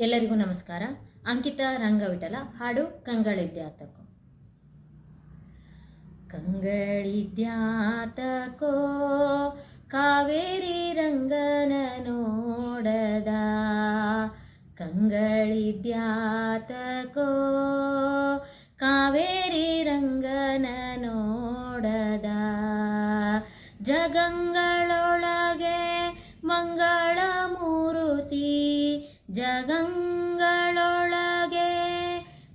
ಎಲ್ಲರಿಗೂ ನಮಸ್ಕಾರ. ಅಂಕಿತ ರಂಗವಿಠಲ, ಹಾಡು ಕಂಗಳಿದ್ಯಾತಕೋ ಕಂಗಳಿದ್ಯಾತಕೋ ಕಾವೇರಿ ರಂಗನ ನೋಡದ. ಕಂಗಳಿದ್ಯಾತಕೋ ಕಾವೇರಿ ರಂಗನ ನೋಡದ. ಜಗಂಗಳೊಳಗೆ ಮಂಗಳ ಮೂರುತಿ ಜಗಂಗಳೊಳಗೆ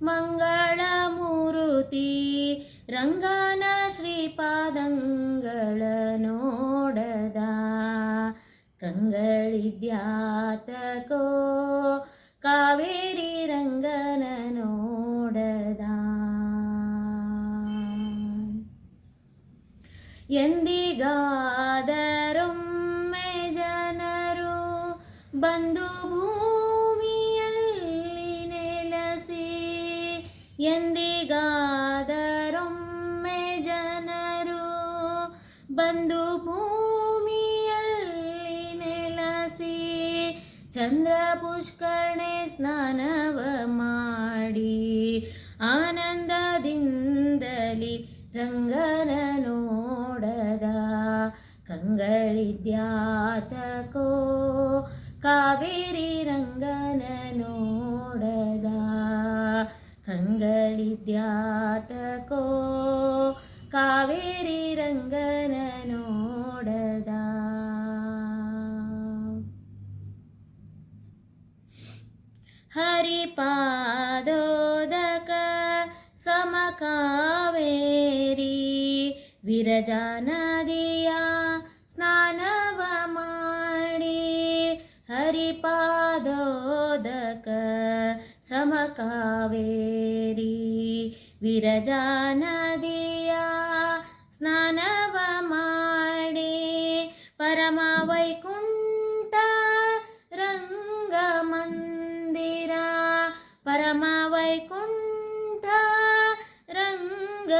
ಮಂಗಳ ಮೂರುತಿ ರಂಗನ ಶ್ರೀಪಾದಂಗಳ ನೋಡದ. ಕಂಗಳಿದ್ಯಾತಕೋ ಕಾವೇರಿ ರಂಗನ ನೋಡದ. ಎಂದಿಗಾದರೊಮ್ಮೆ ಜನರು ಬಂದು ಭೂಮಿಯಲ್ಲಿ ಎಂದಿಗಾದರೊಮ್ಮೆ ಜನರು ಬಂದು ಭೂಮಿಯಲ್ಲಿ ನೆಲಸಿ ಚಂದ್ರ ಪುಷ್ಕರಣೆ ಸ್ನಾನವ ಮಾಡಿ ಆನಂದದಿಂದಲಿ ರಂಗನ ನೋಡದ ಕಂಗಳಿದ್ಯಾತಕೋ ಕಾವೇರಿ ರಂಗನ ನೋಡದ ಕಂಗಳಿದ್ಯಾತಕೋ ಕಾವೇರಿ ರಂಗನ ನೋಡದ ಹರಿಪಾದೋದಕ ಸಮಕಾವೇರಿ ವಿರಜಾ ಸಮಕಾವೇರಿ ವಿರಜಾನದಿಯ ಸ್ನಾನವ ಮಾಡಿ ಪರಮ ವೈಕುಂಠ ರಂಗ ಮಂದಿರ ಪರಮ ವೈಕುಂಠ ರಂಗಮಂದಿರ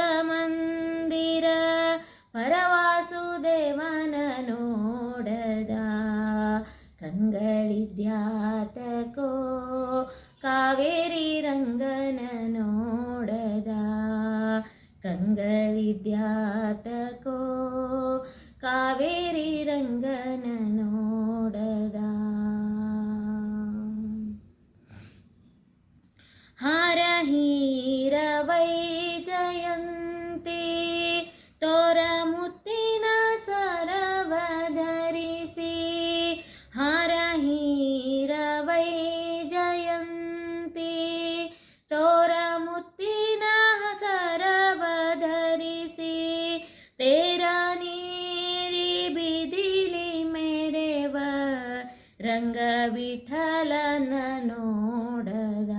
ಪರವಾಸುದೇವನ ನೋಡದ ಕಂಗಳಿದ್ಯಾತಕೋ ಕಾವೇರಿ ರಂಗನ ನೋಡದ ಕಂಗಳಿದ್ಯಾತಕೋ ಕಾವೇರಿ ರಂಗನ ನೋಡದ ರಂಗ ವಿಠಲನ ನೋಡದ.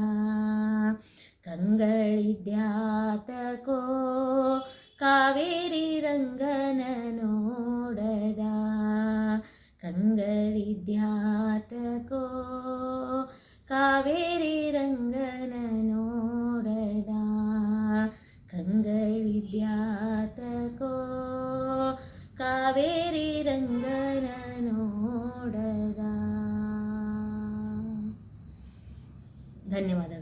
ಕಂಗಳಿದ್ಯಾತ ಕೋ ಕಾವೇರಿ ರಂಗನ ನೋಡದ. ಕಂಗಳಿದ್ಯಾತ ಕೋ ಕಾವೇರಿ ರಂಗನ ನೋಡದ. ಕಂಗಳಿದ್ಯಾತ ಕೋ ಕಾವೇರಿ ರಂಗನ ನೋಡದ. ಧನ್ಯವಾದಗಳು.